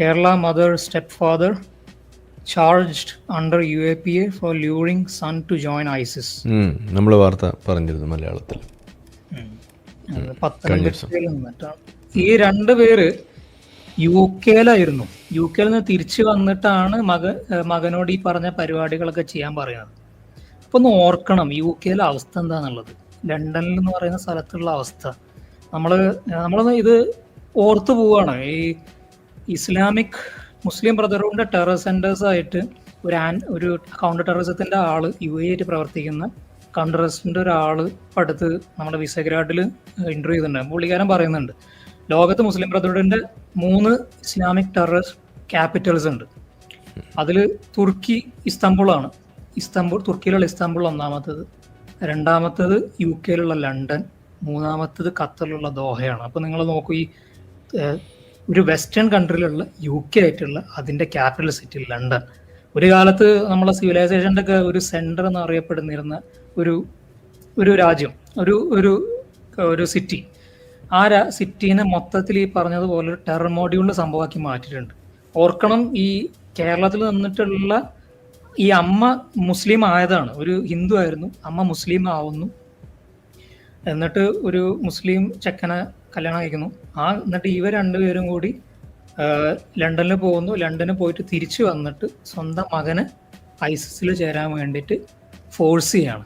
Kerala mother stepfather charged under UAPA for luring son to join ISIS നമ്മൾ വാർത്ത പറഞ്ഞിരുന്നു മലയാളത്തിൽ. പത്തനംതിട്ടയിൽ നിന്നിട്ടാണ് ഈ രണ്ട് പേര് യു കെയിലായിരുന്നു. യു കെയിൽ നിന്ന് തിരിച്ചു വന്നിട്ടാണ് മക മകനോട് ഈ പറഞ്ഞ പരിപാടികളൊക്കെ ചെയ്യാൻ പറയുന്നത്. അപ്പൊ ഒന്ന് ഓർക്കണം യു കെയിലെ അവസ്ഥ എന്താന്നുള്ളത്. ലണ്ടനിൽ എന്ന് പറയുന്ന സ്ഥലത്തുള്ള അവസ്ഥ. നമ്മൾ നമ്മളൊന്ന് ഇത് ഓർത്തു പോവാണ്. ഈ ഇസ്ലാമിക് മുസ്ലിം ബ്രദർഹുഡിന്റെ ടെറർ സെന്റേഴ്സ് ആയിട്ട് ഒരു ആൻ ഒരു കൗണ്ടർ ടെററിസത്തിന്റെ ആൾ യു എ ആയിട്ട് പ്രവർത്തിക്കുന്ന കൗണ്ടർ ടെററിസ്റ്റിന്റെ ഒരാൾ ഇപ്പൊ അടുത്ത് നമ്മുടെ വിസഗ്രാഡിൽ ഇന്റർവ്യൂ ചെയ്തിട്ടുണ്ട്. പുള്ളിക്കാരൻ പറയുന്നുണ്ട് ലോകത്ത് മുസ്ലിം ബ്രദർഹുഡിന്റെ മൂന്ന് ഇസ്ലാമിക് ടെററിസ്റ്റ് ക്യാപിറ്റൽസ് ഉണ്ട്. അതിൽ തുർക്കി ഇസ്താംബുളാണ്. ഇസ്താംബുൾ തുർക്കിയിലുള്ള ഇസ്താംബുൾ ഒന്നാമത്തത്. രണ്ടാമത്തത് യു കെയിലുള്ള ലണ്ടൻ. മൂന്നാമത്തത് ഖത്തറിലുള്ള ദോഹയാണ്. അപ്പോൾ നിങ്ങൾ നോക്കൂ ഈ ഒരു വെസ്റ്റേൺ കൺട്രിയിലുള്ള യു കെ ആയിട്ടുള്ള അതിന്റെ ക്യാപിറ്റൽ സിറ്റി ലണ്ടൻ ഒരു കാലത്ത് നമ്മളെ സിവിലൈസേഷന്റെ ഒക്കെ ഒരു സെന്റർ എന്ന് അറിയപ്പെടുന്നിരുന്ന ഒരു ഒരു രാജ്യം ഒരു ഒരു ഒരു സിറ്റി ആ സിറ്റീനെ മൊത്തത്തിൽ ഈ പറഞ്ഞതുപോലെ ടെറർ മോഡ്യൂളിൽ സംഭവമാക്കി മാറ്റിയിട്ടുണ്ട്. ഓർക്കണം ഈ കേരളത്തിൽ നിന്നിട്ടുള്ള ഈ അമ്മ മുസ്ലിം ആയതാണ്. ഒരു ഹിന്ദു ആയിരുന്നു അമ്മ മുസ്ലിം ആവുന്നു. എന്നിട്ട് ഒരു മുസ്ലിം ചെക്കനെ കല്യാണം കഴിക്കുന്നു. ആ എന്നിട്ട് ഇവർ രണ്ടുപേരും കൂടി ലണ്ടനിൽ പോകുന്നു. ലണ്ടനിൽ പോയിട്ട് തിരിച്ചു വന്നിട്ട് സ്വന്തം മകനെ ഐസിസിൽ ചേരാൻ വേണ്ടിയിട്ട് ഫോഴ്സ് ചെയ്യാണ്.